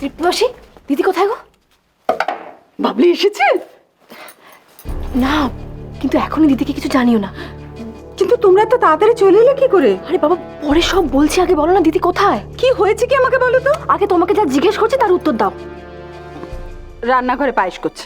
তৃপ্তিবাসী দিদি কোথায় গো? বাবলি এসেছে? না কিন্তু এখনই দিদিকে কিছু জানিও না। কিন্তু তোমরা তো তাড়াতাড়ি চলে এলে কি করে? আরে বাবা পরে সব বলছি আগে বলো না দিদি কোথায়? কি হয়েছে কি আমাকে বলো তো? আগে তোমাকে যা জিজ্ঞেস করছে তার উত্তর দাও। রান্নাঘরে পায়েস করছে।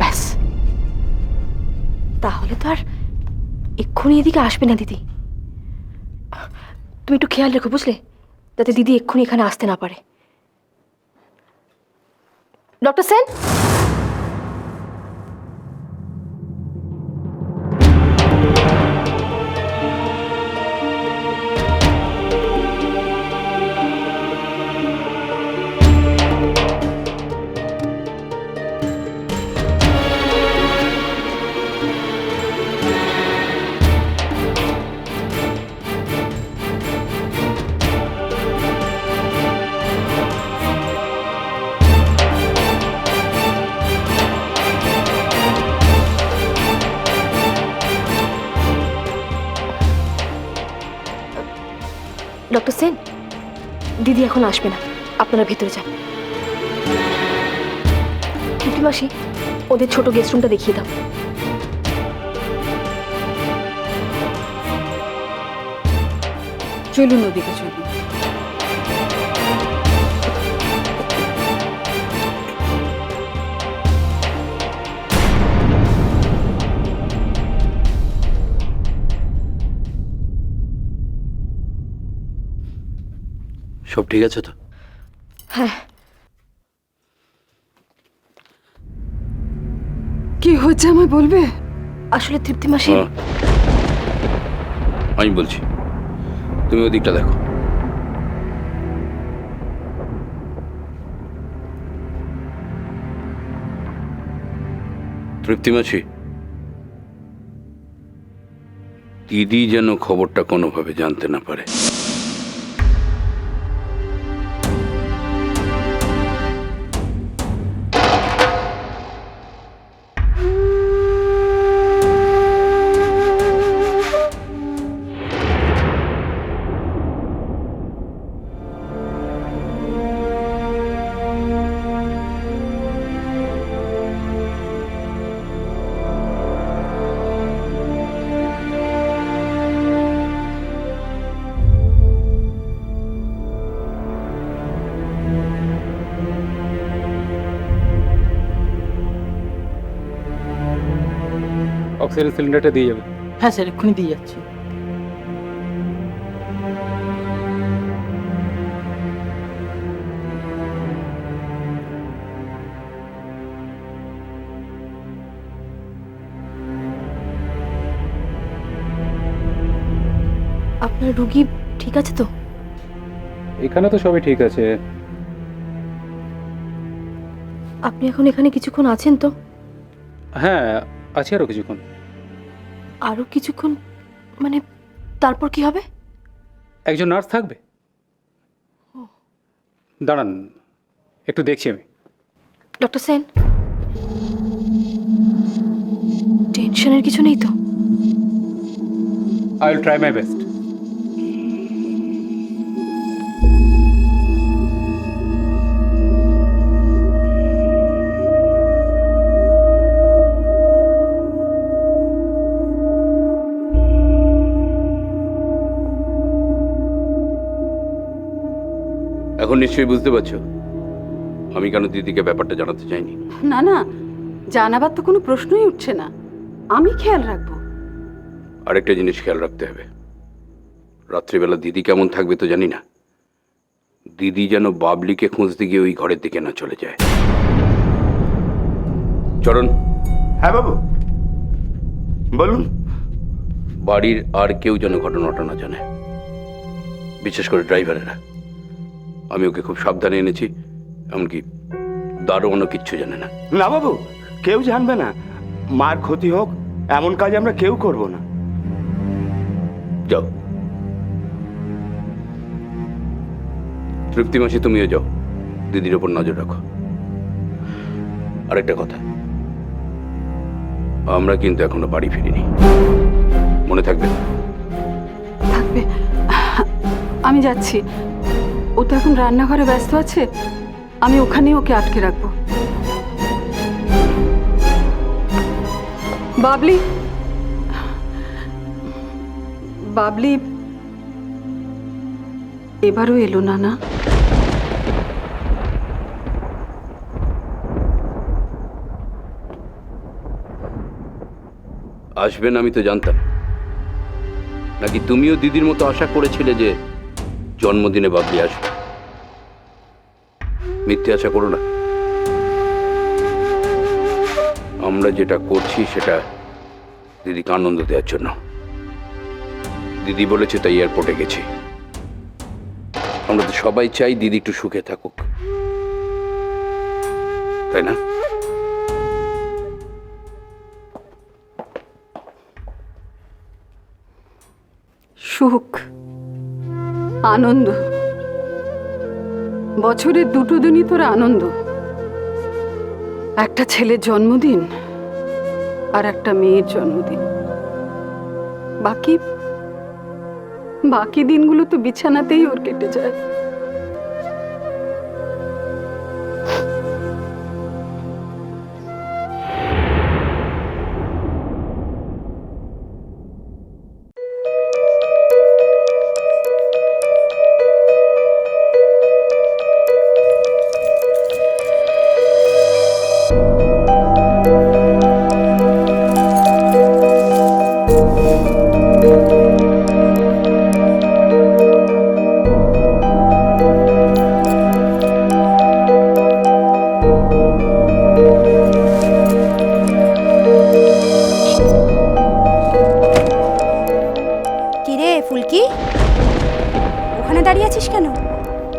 ব্যাস। তাহলে তো আর এক্ষুনি এদিকে আসবে না দিদি। তুমি একটু খেয়াল রেখো বুঝলে? যাতে দিদি এক্ষুনি এখানে আসতে না পারে। ডক্টর সেন? দিদি এখন আসবে না। আপনারা ভিতরে যান। মাসি ওদের ছোট গেস্ট রুমটা দেখিয়ে দাও। চলুন ওদিকে, চলুন। সব ঠিক আছে তো? হ্যাঁ। কি হচ্ছে আমায় বলবে? আসলে তৃপ্তি মাসি হ্যাঁ। আমি বলছি তুমি ওদিকটা দেখো। তৃপ্তি মাছি দিদি যেন খবরটা কোনোভাবে জানতে না পারে। অক্সিজেন সিলিন্ডারটা দিয়ে যাবে। হ্যাঁ স্যার এক্ষুনি দিয়ে যাচ্ছি। আপনার রুগী ঠিক আছে তো? এখানে তো সবই ঠিক আছে। আপনি এখন এখানে কিছুক্ষণ আছেন তো? হ্যাঁ আছে আরও কিছুক্ষণ। আরও কিছুক্ষণ মানে তারপর কি হবে? একজন নার্স থাকবে। দাঁড়ান একটু দেখছি আমি। ডক্টর সেন টেনশনের কিছু নেই তো? I will try my best এখন নিশ্চয়ই বুঝতে পারছ। আমি কেন দিদিকে ব্যাপারটা জানাতে চাইনি? না না জানাবার তো কোনো প্রশ্নই উঠছে না। আমি খেয়াল রাখব। আরেকটা জিনিস খেয়াল রাখতে হবে। রাত্রিবেলা দিদি কেমন থাকবে তো জানি না। দিদি যেন বাবলিকে খুঁজতে গিয়ে ওই ঘরের দিকে না চলে যায়। চরণ হ্যাঁ বাবু। বলুন। বাড়ির আর কেউ যেন ঘটনাটা না জানে। বিশেষ করে ড্রাইভারেরা। আমি ওকে খুব সাবধানে এনেছি এমনকি দারোয়ানও কিচ্ছু জানে না। না বাবু কেউ জানবে না। মার ক্ষতি হোক এমন কাজ আমরা কেউ করব না। যাও। তৃপ্তি মাসি তুমিও যাও। দিদির ওপর নজর রাখো। আরেকটা কথা। আমরা কিন্তু এখনও বাড়ি ফিরিনি। মনে থাকবে? থাকবে। আমি যাচ্ছি। ও তো এখন রান্নাঘরে ব্যস্ত আছে, আমি ওখানেই ওকে আটকে রাখব। বাবলি? বাবলি, এবারও এলো না না? আসবেন আমি তো জানতাম। নাকি তুমিও দিদির মতো আশা করেছিলে যে জন্মদিনে বাবলি আসবে? মিথ্যে আশা করো না। আমরা যেটা করছি সেটা দিদিকে আনন্দ দেওয়ার জন্য। দিদি বলেছে তাই এয়ারপোর্টে গেছি। আমরা তো সবাই চাই দিদি একটু সুখে থাকুক। তাই না? সুখ, আনন্দ। বছরের দুটো দিনই তোর আনন্দ। একটা ছেলের জন্মদিন আর একটা মেয়ের জন্মদিন। বাকি বাকি দিনগুলো তো বিছানাতেই ওর কেটে যায়।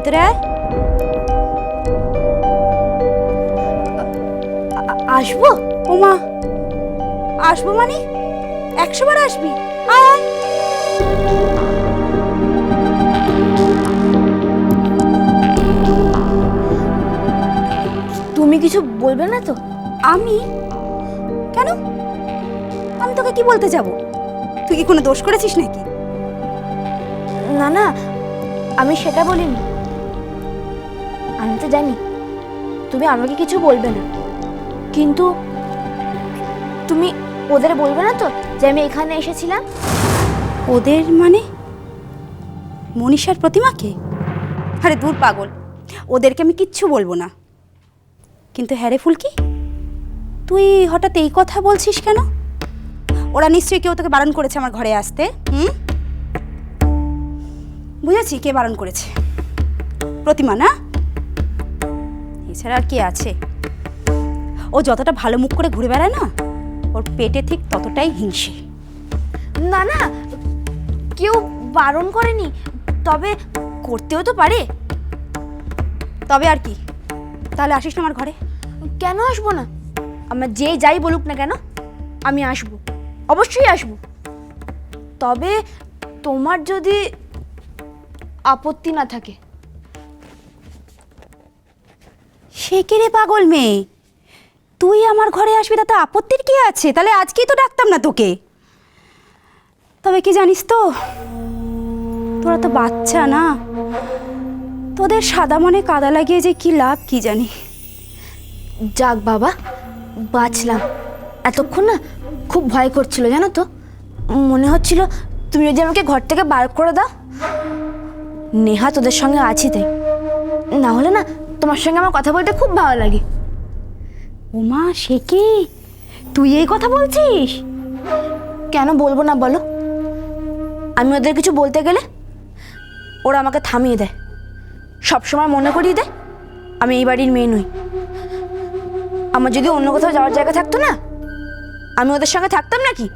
ভিতরে আয়। আসব? ওমা, আসব মানে? একশো বার আসবি? তুমি কিছু বলবে না তো? আমি? কেন? আমি তোকে কি বলতে যাব? তুই কি কোনো দোষ করেছিস নাকি? না না, আমি সেটা বলিনি। আমি তো জানি। তুমি আমাকে কিছু বলবে না। কিন্তু তুমি ওদের বলবে না তো যে আমি এখানে এসেছিলাম? ওদের মানে? মনীষার প্রতিমাকে? আরে দূর পাগল। ওদেরকে আমি কিচ্ছু বলব না। কিন্তু হ্যাঁ রে ফুলকি, তুই হঠাৎ এই কথা বলছিস কেন? ওরা নিশ্চয়ই কেউ তোকে বারণ করেছে আমার ঘরে আসতে, হুম? বুঝেছি কে বারণ করেছে। প্রতিমা না? এছাড়া আর কি আছে? ও যতটা ভালো মুখ করে ঘুরে বেড়ায় না ওর পেটে ঠিক ততটাই হিংসে। না না কেউ বারণ করেনি তবে করতেও তো পারে। তবে আর কি তাহলে আসিস না আমার ঘরে? কেন আসব না? আমার যে যাই বলুক না কেন আমি আসব অবশ্যই আসব। তবে তোমার যদি আপত্তি না থাকে সে কি রে পাগল মেয়ে? তুই আমার ঘরে আসবি, তাতে আপত্তির কি আছে? তাহলে আজকেই তো ডাকতাম না তোকে। তবে কি জানিস তো, তোরা তো বাচ্চা না। তোদের সাদা মনে কাদা লাগিয়ে যে কি লাভ, কি জানি। যাক বাবা, বাঁচলাম। এতক্ষণ না খুব ভয় করছিল, জানো তো? মনে হচ্ছিল তুমি যদি আমাকে ঘর থেকে বার করে দাও। নেহা তোদের সঙ্গে আছি তাই। না হলে না তোমার সঙ্গে আমার কথা বলতে খুব ভালো লাগে। ওমা, সে কি? তুই এই কথা বলছিস? কেন বলব না বলো? আমি ওদের কিছু বলতে গেলে ওরা আমাকে থামিয়ে দেয়। সবসময় মনে করিয়ে দেয়, আমি এই বাড়ির মেয়ে নই। আমার যদি অন্য কোথাও যাওয়ার জায়গা থাকতো না, আমি ওদের সঙ্গে থাকতাম নাকি?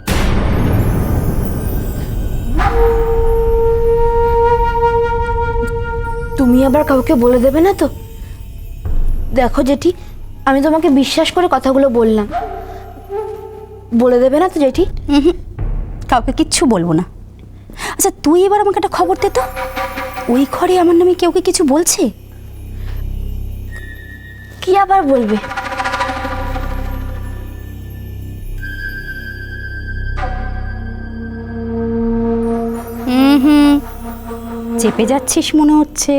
তুমি আবার কাউকে বলে দেবে না তো? দেখো জেঠি আমি তোমাকে বিশ্বাস করে কথাগুলো বললাম। বলে দেবে না তো জেঠি? কাউকে কিচ্ছু বলব না। আচ্ছা তুই এবার আমাকে একটা খবর দে তো। ওই ঘরে আমার নামে কেউ কি কিছু বলছে? কি আবার বলবে? হুম হুম চেপে যাচ্ছিস মনে হচ্ছে।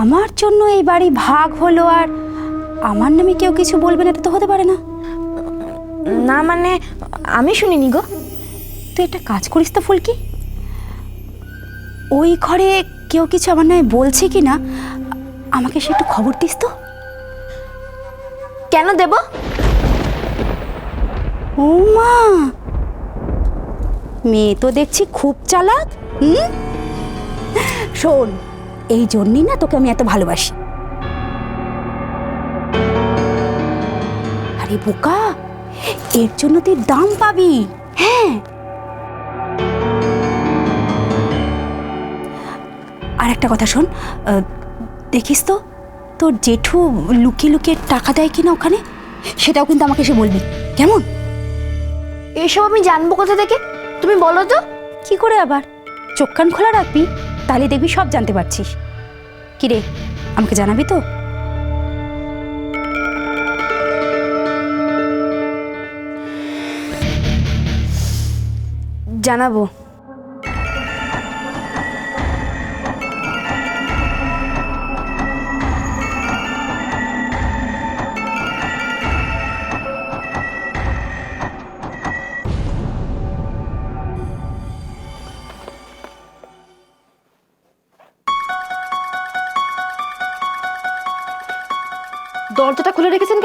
আমার জন্য এই বাড়ি ভাগ হলো আর আমার নামে কেউ কিছু বলবেন এটা তো হতে পারে না। না মানে আমি শুনিনি গো। তুই একটা কাজ করিস তো ফুলকি। ওই ঘরে কেউ কিছু আমার নামে বলছে কি না আমাকে সে একটু খবর দিস তো। কেন দেব? ও মা মেয়ে তো দেখছি খুব চালাক হুম? শোন এই জন্যই না তোকে আমি এত ভালোবাসি। আরে বোকা এর জন্য তুই দাম পাবি। হ্যাঁ। আর একটা কথা শোন দেখিস তো তোর জেঠু লুকিয়ে লুকিয়ে টাকা দেয় কিনা ওখানে সেটাও কিন্তু আমাকে এসে বলবি। কেমন? এসব আমি জানব কোথা থেকে? তুমি বলো তো। কি করে আবার? চোখ কান খোলা রাখবি? তাহলে দেখবি সব জানতে পারছিস। কিরে আমাকে জানাবি তো? জানাব।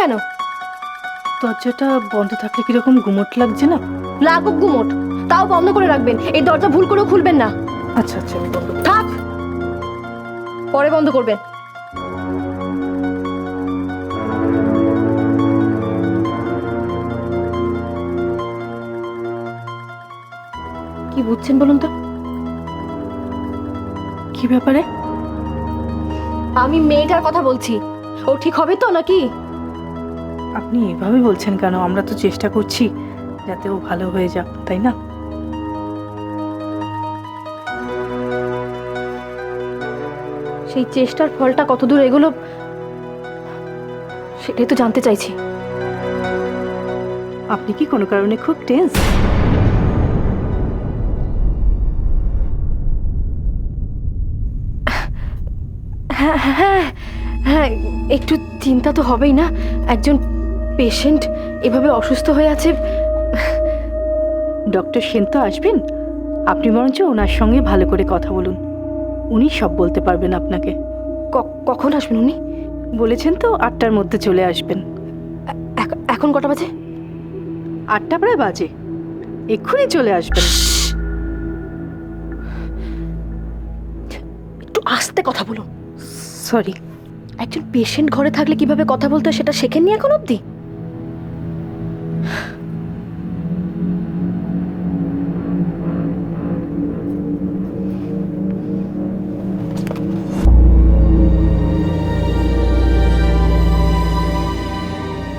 কেন? দরজাটা বন্ধ থাকলে কীরকম গুমট লাগছে না? লাগুক গুমোট। তাও বন্ধ করে রাখবেন। এই দরজা ভুল করেও খুলবেন না। আচ্ছা আচ্ছা। থাক। পরে বন্ধ করবেন। কি বুঝছেন বলুন তো? কি ব্যাপারে? আমি মেয়েটার কথা বলছি। ও ঠিক হবে তো নাকি? আপনি এভাবে বলছেন কেন? আমরা তো চেষ্টা করছি যাতে ও ভালো হয়ে যাক তাই না? সেই চেষ্টার ফলটা কতদূর এগুলো সেটাই তো জানতে চাইছি। আপনি কি কোনো কারণে খুব টেন্স হ্যাঁ হ্যাঁ হ্যাঁ একটু চিন্তা তো হবেই না। একজন পেশেন্ট এভাবে অসুস্থ হয়ে আছে? ডক্টর সেন তো আসবেন। আপনি বরঞ্চ ওনার সঙ্গে ভালো করে কথা বলুন। উনি সব বলতে পারবেন আপনাকে। কখন আসবেন উনি? বলেছেন তো আটটার মধ্যে চলে আসবেন। এখন কটা বাজে? আটটা প্রায় বাজে। এক্ষুনি চলে আসবেন। একটু আস্তে কথা বলুন। সরি। একজন পেশেন্ট ঘরে থাকলে কীভাবে কথা বলতে হয় সেটা শেখেননি এখন অবধি?